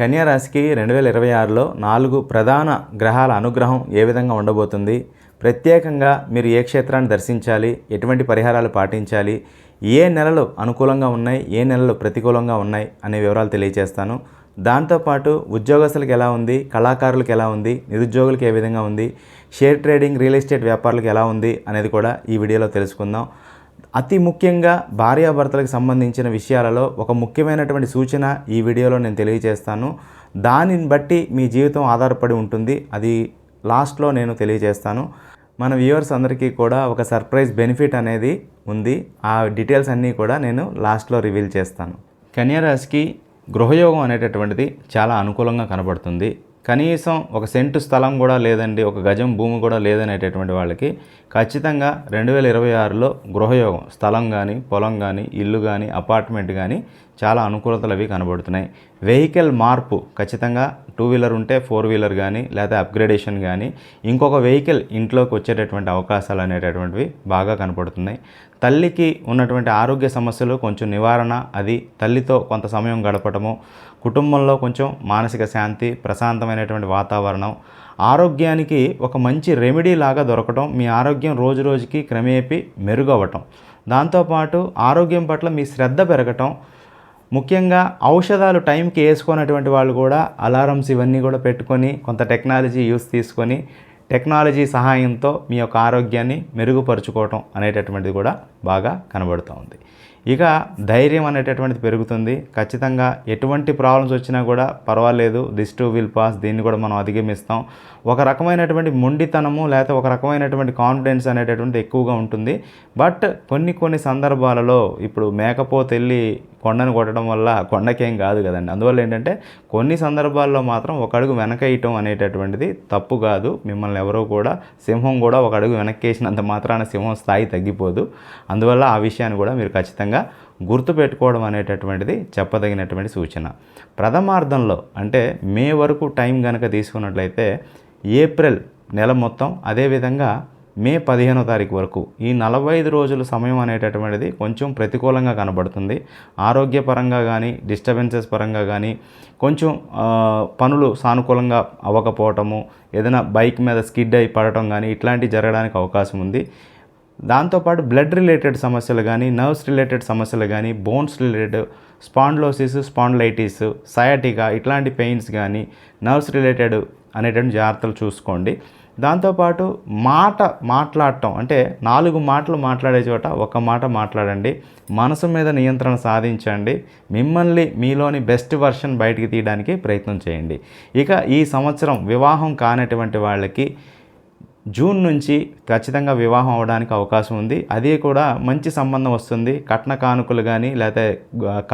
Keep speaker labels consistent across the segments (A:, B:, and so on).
A: కన్యా రాశికి రెండు వేల ఇరవై ఆరులో నాలుగు ప్రధాన గ్రహాల అనుగ్రహం ఏ విధంగా ఉండబోతుంది? ప్రత్యేకంగా మీరు ఏ క్షేత్రాన్ని దర్శించాలి? ఎటువంటి పరిహారాలు పాటించాలి? ఏ నెలలు అనుకూలంగా ఉన్నాయి? ఏ నెలలు ప్రతికూలంగా ఉన్నాయి? అనే వివరాలు తెలియజేస్తాను. దాంతోపాటు ఉద్యోగస్తులకు ఎలా ఉంది? కళాకారులకు ఎలా ఉంది? నిరుద్యోగులకు ఏ విధంగా ఉంది? షేర్ ట్రేడింగ్ రియల్ ఎస్టేట్ వ్యాపారులకు ఎలా ఉంది? అనేది కూడా ఈ వీడియోలో తెలుసుకుందాం. అతి ముఖ్యంగా భార్యాభర్తలకు సంబంధించిన విషయాలలో ఒక ముఖ్యమైనటువంటి సూచన ఈ వీడియోలో నేను తెలియజేస్తాను. దానిని బట్టి మీ జీవితం ఆధారపడి ఉంటుంది. అది లాస్ట్లో నేను తెలియజేస్తాను. మన వ్యూవర్స్ అందరికీ కూడా ఒక సర్ప్రైజ్ బెనిఫిట్ అనేది ఉంది. ఆ డీటెయిల్స్ అన్నీ కూడా నేను లాస్ట్లో రివీల్ చేస్తాను. కన్యారాశికి గృహయోగం అనేటటువంటిది చాలా అనుకూలంగా కనబడుతుంది. కనీసం ఒక సెంటు స్థలం కూడా లేదండి ఒక గజం భూమి కూడా లేదనేటటువంటి వాళ్ళకి ఖచ్చితంగా రెండు వేల ఇరవై ఆరులో గృహయోగం స్థలం కానీ పొలం కానీ ఇల్లు కానీ అపార్ట్మెంట్ కానీ చాలా అనుకూలతలు అవి కనబడుతున్నాయి. వెహికల్ మార్పు ఖచ్చితంగా టూ వీలర్ ఉంటే ఫోర్ వీలర్ కానీ లేదా అప్గ్రేడేషన్ కానీ ఇంకొక వెహికల్ ఇంట్లోకి వచ్చేటటువంటి అవకాశాలు అనేటటువంటివి బాగా కనపడుతున్నాయి. తల్లికి ఉన్నటువంటి ఆరోగ్య సమస్యలు కొంచెం నివారణ అది తల్లితో కొంత సమయం గడపటము కుటుంబంలో కొంచెం మానసిక శాంతి ప్రశాంతమైనటువంటి వాతావరణం ఆరోగ్యానికి ఒక మంచి రెమెడీ లాగా దొరకటం మీ ఆరోగ్యం రోజు రోజుకి క్రమేపీ మెరుగవ్వటం దాంతోపాటు ఆరోగ్యం పట్ల మీ శ్రద్ధ పెరగటం ముఖ్యంగా ఔషధాలు టైంకి వేసుకున్నటువంటి వాళ్ళు కూడా అలారమ్స్ ఇవన్నీ కూడా పెట్టుకొని కొంత టెక్నాలజీ యూస్ తీసుకొని టెక్నాలజీ సహాయంతో మీ యొక్క ఆరోగ్యాన్ని మెరుగుపరుచుకోవటం అనేటటువంటిది కూడా బాగా కనబడుతూ ఉంది ఇక ధైర్యం అనేటటువంటిది పెరుగుతుంది. ఖచ్చితంగా ఎటువంటి ప్రాబ్లమ్స్ వచ్చినా కూడా పర్వాలేదు. దిస్ టూ విల్ పాస్ దీన్ని కూడా మనం అధిగమిస్తాం. ఒక రకమైనటువంటి మొండితనము లేకపోతే ఒక రకమైనటువంటి కాన్ఫిడెన్స్ అనేటటువంటిది ఎక్కువగా ఉంటుంది. బట్ కొన్ని కొన్ని సందర్భాలలో ఇప్పుడు మేకపోతే వెళ్ళి కొండను కొట్టడం వల్ల కొండకేం కాదు కదండి. అందువల్ల ఏంటంటే కొన్ని సందర్భాల్లో మాత్రం ఒక అడుగు వెనకేయటం అనేటటువంటిది తప్పు కాదు. మిమ్మల్ని ఎవరో కూడా సింహం కూడా ఒక అడుగు వెనక్కేసినంత మాత్రాన సింహం స్థాయి తగ్గిపోదు. అందువల్ల ఆ విషయాన్ని కూడా మీరు ఖచ్చితంగా గుర్తుపెట్టుకోవడం అనేటటువంటిది చెప్పదగినటువంటి సూచన. ప్రథమార్థంలో అంటే మే వరకు టైం కనుక తీసుకున్నట్లయితే ఏప్రిల్ నెల మొత్తం అదేవిధంగా మే పదిహేనో తారీఖు వరకు ఈ నలభై ఐదు రోజుల సమయం అనేటటువంటిది కొంచెం ప్రతికూలంగా కనబడుతుంది. ఆరోగ్యపరంగా కానీ డిస్టర్బెన్సెస్ పరంగా కానీ కొంచెం పనులు సానుకూలంగా అవ్వకపోవటము ఏదైనా బైక్ మీద స్కిడ్ అయి పడటం కానీ ఇట్లాంటివి జరగడానికి అవకాశం ఉంది. దాంతోపాటు బ్లడ్ రిలేటెడ్ సమస్యలు కానీ నర్వ్స్ రిలేటెడ్ సమస్యలు కానీ bones related spondylosis spondylitis sciatica ఇట్లాంటి పెయిన్స్ కానీ నర్వ్స్ రిలేటెడ్ అనేటువంటి జాగ్రత్తలు చూసుకోండి. దాంతోపాటు మాట మాట్లాడటం అంటే నాలుగు మాటలు మాట్లాడే చోట ఒక మాట మాట్లాడండి. మనసు మీద నియంత్రణ సాధించండి. మిమ్మల్ని మీలోని బెస్ట్ వర్షన్ బయటికి తీయడానికి ప్రయత్నం చేయండి. ఇక ఈ సంవత్సరం వివాహం కానటువంటి వాళ్ళకి జూన్ నుంచి ఖచ్చితంగా వివాహం అవడానికి అవకాశం ఉంది. అదే కూడా మంచి సంబంధం వస్తుంది. కట్న కానుకలు కానీ లేకపోతే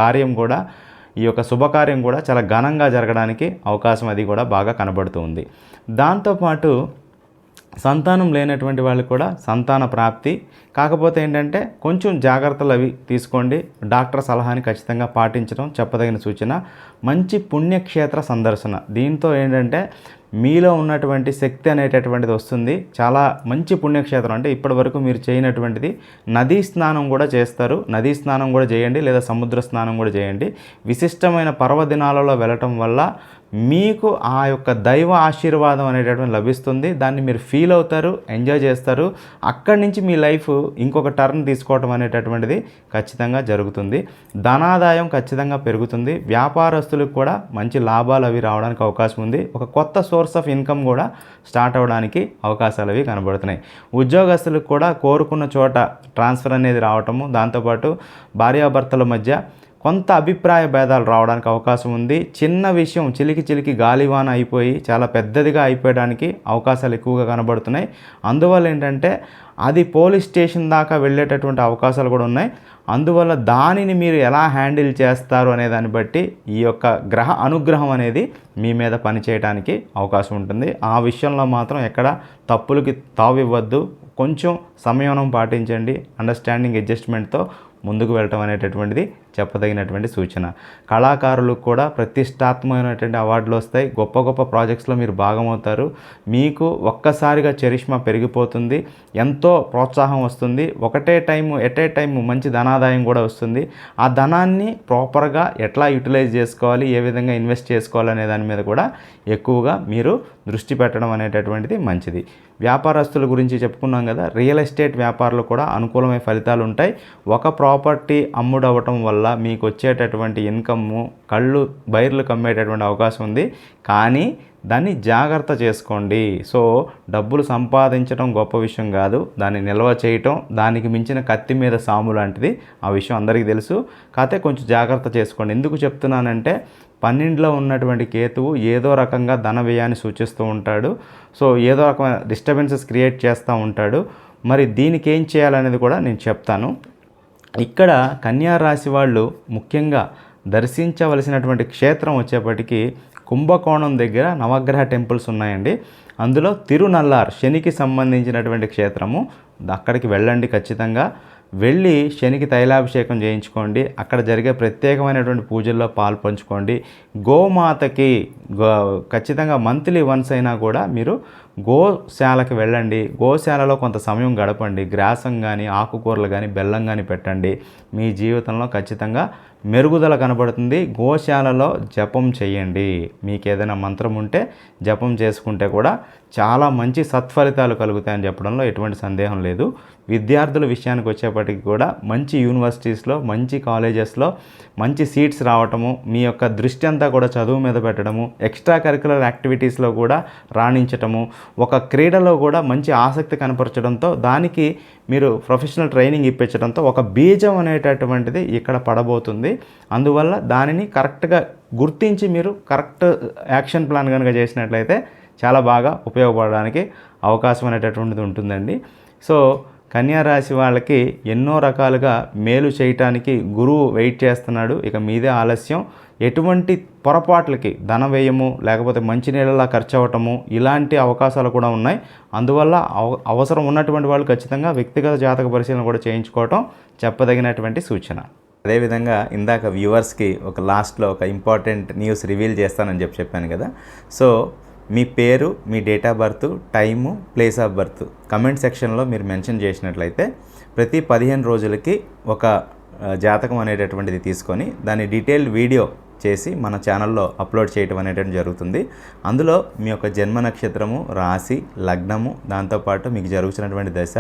A: కార్యం కూడా ఈ యొక్క శుభకార్యం కూడా చాలా ఘనంగా జరగడానికి అవకాశం అది కూడా బాగా కనబడుతుంది దాంతోపాటు సంతానం లేనటువంటి వాళ్ళు కూడా సంతాన ప్రాప్తి. కాకపోతే ఏంటంటే కొంచెం జాగ్రత్తలు అవి తీసుకోండి. డాక్టర్ సలహాని ఖచ్చితంగా పాటించడం చెప్పదగిన సూచన. మంచి పుణ్యక్షేత్ర సందర్శన. దీంతో ఏంటంటే మీలో ఉన్నటువంటి శక్తి అనేటటువంటిది వస్తుంది. చాలా మంచి పుణ్యక్షేత్రం. అంటే ఇప్పటి వరకు మీరు చేయనటువంటిది నదీ స్నానం కూడా చేస్తారు. నదీ స్నానం కూడా చేయండి లేదా సముద్ర స్నానం కూడా చేయండి. విశిష్టమైన పర్వదినాలలో వెళ్ళటం వల్ల మీకు ఆ యొక్క దైవ ఆశీర్వాదం అనేటటువంటి లభిస్తుంది. దాన్ని మీరు ఫీల్ అవుతారు ఎంజాయ్ చేస్తారు. అక్కడి నుంచి మీ లైఫ్ ఇంకొక టర్న్ తీసుకోవటం అనేటటువంటిది ఖచ్చితంగా జరుగుతుంది. ధనాదాయం ఖచ్చితంగా పెరుగుతుంది. వ్యాపారస్తులకు కూడా మంచి లాభాలు అవి రావడానికి అవకాశం ఉంది. ఒక కొత్త సోర్స్ ఆఫ్ ఇన్కమ్ కూడా స్టార్ట్ అవ్వడానికి అవకాశాలు అవి కనబడుతున్నాయి. ఉద్యోగస్తులకు కూడా కోరుకున్న చోట ట్రాన్స్ఫర్ అనేది రావటము దాంతోపాటు భార్యాభర్తల మధ్య కొంత అభిప్రాయ భేదాలు రావడానికి అవకాశం ఉంది. చిన్న విషయం చిలికి చిలికి గాలివాన అయిపోయి చాలా పెద్దదిగా అయిపోయడానికి అవకాశాలు ఎక్కువగా కనబడుతున్నాయి. అందువల్ల ఏంటంటే అది పోలీస్ స్టేషన్ దాకా వెళ్ళేటటువంటి అవకాశాలు కూడా ఉన్నాయి. అందువల్ల దానిని మీరు ఎలా హ్యాండిల్ చేస్తారు అనే దాన్ని బట్టి ఈ యొక్క గ్రహ అనుగ్రహం అనేది మీ మీద పనిచేయడానికి అవకాశం ఉంటుంది. ఆ విషయంలో మాత్రం ఎక్కడ తప్పులకి తావివ్వద్దు. కొంచెం సంయమనం పాటించండి. అండర్స్టాండింగ్ అడ్జస్ట్మెంట్తో ముందుకు వెళ్ళటం అనేటటువంటిది చెప్పదగినటువంటి సూచన. కళాకారులకు కూడా ప్రతిష్టాత్మకమైనటువంటి అవార్డులు వస్తాయి. గొప్ప గొప్ప ప్రాజెక్ట్స్లో మీరు భాగమవుతారు. మీకు ఒక్కసారిగా చరిష్మా పెరిగిపోతుంది. ఎంతో ప్రోత్సాహం వస్తుంది. ఒకటే టైం ఎట్ ఏ టైం మంచి ధనాదాయం కూడా వస్తుంది. ఆ ధనాన్ని ప్రాపర్గా ఎట్లా యూటిలైజ్ చేసుకోవాలి? ఏ విధంగా ఇన్వెస్ట్ చేసుకోవాలి అనే దాని మీద కూడా ఎక్కువగా మీరు దృష్టి పెట్టడం అనేటటువంటిది మంచిది. వ్యాపారస్తుల గురించి చెప్పుకున్నాం కదా రియల్ ఎస్టేట్ వ్యాపారులు కూడా అనుకూలమైన ఫలితాలు ఉంటాయి. ఒక ప్రా ప్రాపర్టీ అమ్ముడవటం వల్ల మీకు వచ్చేటటువంటి ఇన్కమ్ కళ్ళు బైర్లు కమ్మేటటువంటి అవకాశం ఉంది. కానీ దాన్ని జాగ్రత్త చేసుకోండి. సో డబ్బులు సంపాదించడం గొప్ప విషయం కాదు. దాన్ని నిల్వ చేయటం దానికి మించిన కత్తి మీద సాము లాంటిది ఆ విషయం అందరికీ తెలుసు. కాకపోతే కొంచెం జాగ్రత్త చేసుకోండి. ఎందుకు చెప్తున్నానంటే పన్నెండులో ఉన్నటువంటి కేతువు ఏదో రకంగా ధన వ్యయాన్ని సూచిస్తూ ఉంటాడు. సో ఏదో రకమైన డిస్టర్బెన్సెస్ క్రియేట్ చేస్తూ ఉంటాడు. మరి దీనికి ఏం చేయాలనేది కూడా నేను చెప్తాను. ఇక్కడ కన్యా రాశి వాళ్ళు ముఖ్యంగా దర్శించవలసినటువంటి క్షేత్రం వచ్చేప్పటికీ కుంభకోణం దగ్గర నవగ్రహ టెంపుల్స్ ఉన్నాయండి. అందులో తిరునల్లార్ శనికి సంబంధించినటువంటి క్షేత్రము. అక్కడికి వెళ్ళండి ఖచ్చితంగా. వెళ్ళి శనికి తైలాభిషేకం చేయించుకోండి. అక్కడ జరిగే ప్రత్యేకమైనటువంటి పూజల్లో పాల్పంచుకోండి గోమాతకి గో ఖచ్చితంగా మంత్లీ వన్స్ అయినా కూడా మీరు గోశాలకి వెళ్ళండి. గోశాలలో కొంత సమయం గడపండి. గ్రాసం కానీ ఆకుకూరలు కానీ బెల్లం కానీ పెట్టండి. మీ జీవితంలో ఖచ్చితంగా మెరుగుదల కనబడుతుంది. గోశాలలో జపం చేయండి. మీకు ఏదైనా మంత్రం ఉంటే జపం చేసుకుంటే కూడా చాలా మంచి సత్ఫలితాలు కలుగుతాయని చెప్పడంలో ఎటువంటి సందేహం లేదు. విద్యార్థుల విషయానికి వచ్చేప్పటికి కూడా మంచి యూనివర్సిటీస్లో మంచి కాలేజెస్లో మంచి సీట్స్ రావటము మీ యొక్క దృష్టి అంతా కూడా చదువు మీద పెట్టడము ఎక్స్ట్రా కరికులర్ యాక్టివిటీస్లో కూడా రాణించటము ఒక క్రీడలో కూడా మంచి ఆసక్తి కనపరచడంతో దానికి మీరు ప్రొఫెషనల్ ట్రైనింగ్ ఇప్పించడంతో ఒక బీజం అనేటటువంటిది ఇక్కడ పడబోతుంది. అందువల్ల దానిని కరెక్ట్గా గుర్తించి మీరు కరెక్ట్ యాక్షన్ ప్లాన్ కనుక చేసినట్లయితే చాలా బాగా ఉపయోగపడడానికి అవకాశం అనేటటువంటిది ఉంటుందండి. సో కన్యా రాశి వాళ్ళకి ఎన్నో రకాలుగా మేలు చేయటానికి గురువు వెయిట్ చేస్తున్నాడు. ఇక మీదే ఆలస్యం. ఎటువంటి పొరపాట్లకి ధన వ్యయము లేకపోతే మంచినీళ్ళలా ఖర్చు అవ్వటము ఇలాంటి అవకాశాలు కూడా ఉన్నాయి. అందువల్ల అవ- అవసరం ఉన్నటువంటి వాళ్ళు ఖచ్చితంగా వ్యక్తిగత జాతక పరిశీలన కూడా చేయించుకోవటం చెప్పదగినటువంటి సూచన. అదేవిధంగా ఇందాక వ్యూవర్స్కి ఒక లాస్ట్లో ఒక ఇంపార్టెంట్ న్యూస్ రివీల్ చేస్తానని చెప్పి చెప్పాను కదా. సో మీ పేరు మీ date of birth time place of birth comment సెక్షన్లో మీరు మెన్షన్ చేసినట్లయితే ప్రతి పదిహేను రోజులకి ఒక జాతకం అనేటటువంటిది తీసుకొని దాని డీటెయిల్ వీడియో చేసి మన ఛానల్లో అప్లోడ్ చేయటం అనేటువంటి జరుగుతుంది. అందులో మీ యొక్క జన్మ నక్షత్రము రాశి లగ్నము దాంతోపాటు మీకు జరుగుతున్నటువంటి దశ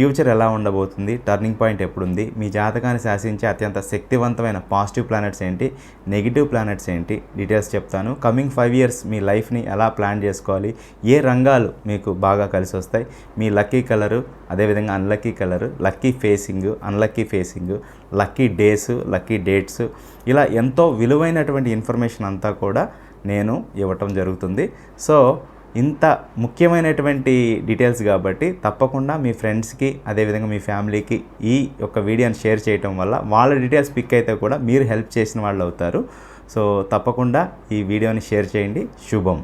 A: ఫ్యూచర్ ఎలా ఉండబోతుంది? Turning point ఎప్పుడుంది? మీ జాతకాన్ని శాసించే అత్యంత శక్తివంతమైన పాజిటివ్ ప్లానెట్స్ ఏంటి? నెగిటివ్ ప్లానెట్స్ ఏంటి? డీటెయిల్స్ చెప్తాను. కమింగ్ ఫైవ్ ఇయర్స్ మీ లైఫ్ని ఎలా ప్లాన్ చేసుకోవాలి? ఏ రంగాలు మీకు బాగా కలిసి వస్తాయి? మీ లక్కీ కలరు అదేవిధంగా unlucky colour lucky facing unlucky facing lucky days lucky dates ఇలా ఎంతో విలువైనటువంటి ఇన్ఫర్మేషన్ అంతా కూడా నేను ఇవ్వటం జరుగుతుంది. సో ఇంత ముఖ్యమైనటువంటి డీటెయిల్స్ కాబట్టి తప్పకుండా మీ ఫ్రెండ్స్కి అదేవిధంగా మీ ఫ్యామిలీకి ఈ యొక్క వీడియోని షేర్ చేయటం వల్ల వాళ్ళ డీటెయిల్స్ పిక్ అయితే కూడా మీరు హెల్ప్ చేసిన వాళ్ళు అవుతారు. సో తప్పకుండా ఈ వీడియోని షేర్ చేయండి. శుభం.